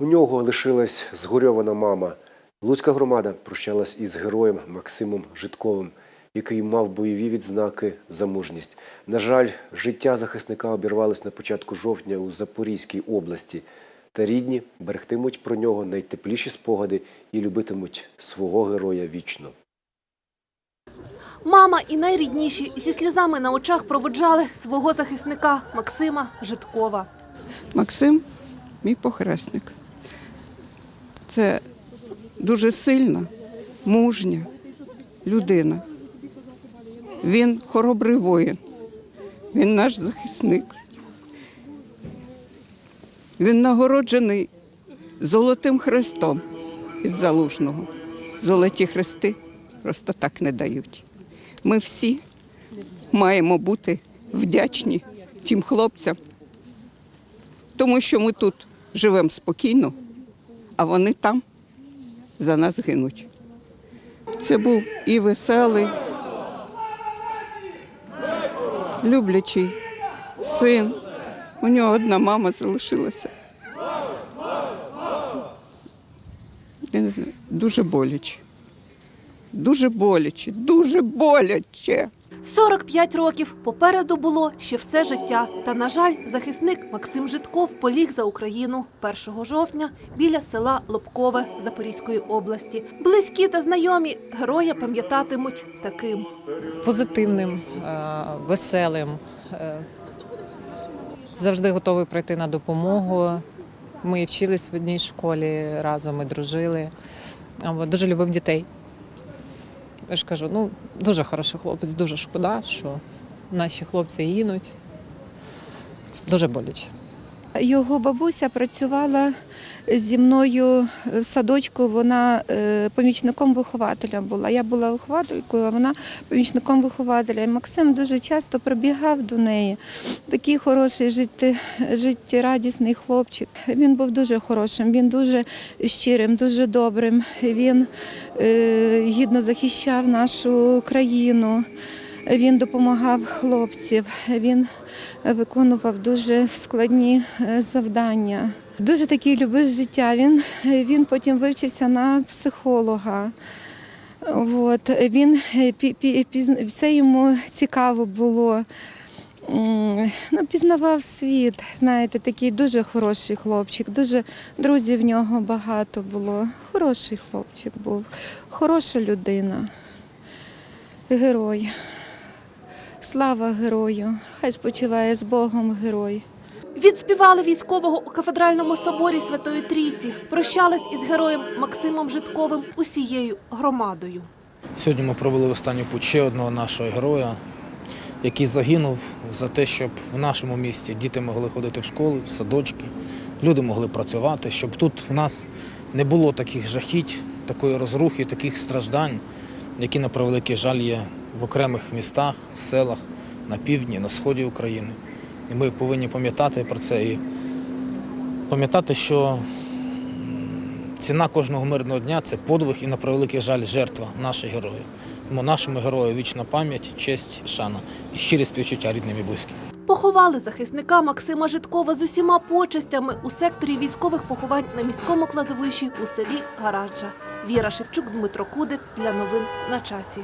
У нього лишилась згорьована мама. Луцька громада прощалась із героєм Максимом Житковим, який мав бойові відзнаки за мужність. На жаль, життя захисника обірвалось на початку жовтня у Запорізькій області. Та рідні берегтимуть про нього найтепліші спогади і любитимуть свого героя вічно. Мама і найрідніші зі сльозами на очах проводжали свого захисника Максима Житкова. Максим мій похресник. Це дуже сильна, мужня людина. Він хоробрий воїн, він наш захисник. Він нагороджений золотим хрестом від залужного. Золоті хрести просто так не дають. Ми всі маємо бути вдячні тим хлопцям, тому що ми тут живемо спокійно, а вони там за нас гинуть. Це був і веселий, люблячий син. У нього одна мама залишилася. Я не знаю, дуже боляче. Дуже боляче, дуже боляче. 45 років попереду було ще все життя. Та, на жаль, захисник Максим Житков поліг за Україну 1 жовтня біля села Лобкове Запорізької області. Близькі та знайомі героя пам'ятатимуть таким. позитивним, е, веселим, е, завжди готовий прийти на допомогу. Ми вчились в одній школі разом, ми дружили. Дуже любив дітей. Я ж кажу, ну дуже хороший хлопець, дуже шкода, що наші хлопці гинуть. Дуже боляче. Його бабуся працювала зі мною в садочку. Вона е, помічником вихователя була. Я була вихователькою, а вона помічником вихователя. І Максим дуже часто прибігав до неї. Такий хороший житті, життєрадісний хлопчик. Він був дуже хорошим, він дуже щирим, дуже добрим. Він е, гідно захищав нашу країну. Він допомагав хлопців. Він виконував дуже складні е, завдання. Дуже такий любив життя. Він, він потім вивчився на психолога. От, він е, все йому цікаво було. Ну, пізнавав світ, знаєте, такий дуже хороший хлопчик, дуже друзів в нього багато було. Хороший хлопчик був, хороша людина, герой. Слава герою! Хай спочиває з Богом герой. Відспівали військового у кафедральному соборі Святої Трійці. Прощались із героєм Максимом Житковим усією громадою. Сьогодні ми провели в останню путь ще одного нашого героя, який загинув за те, щоб в нашому місті діти могли ходити в школи, в садочки, люди могли працювати, щоб тут в нас не було таких жахіть, такої розрухи, таких страждань, які, на превеликий жаль, є в окремих містах, селах, на півдні, на сході України. І ми повинні пам'ятати про це і пам'ятати, що Ціна кожного мирного дня це подвиг і на превеликий жаль жертва наших героїв. Тому нашому герою вічна пам'ять, честь, шана і щирі співчуття рідним і близьким. Поховали захисника Максима Житкова з усіма почестями у секторі військових поховань на міському кладовищі у селі Гараджа. Віра Шевчук, Дмитро Кудик для новин на часі.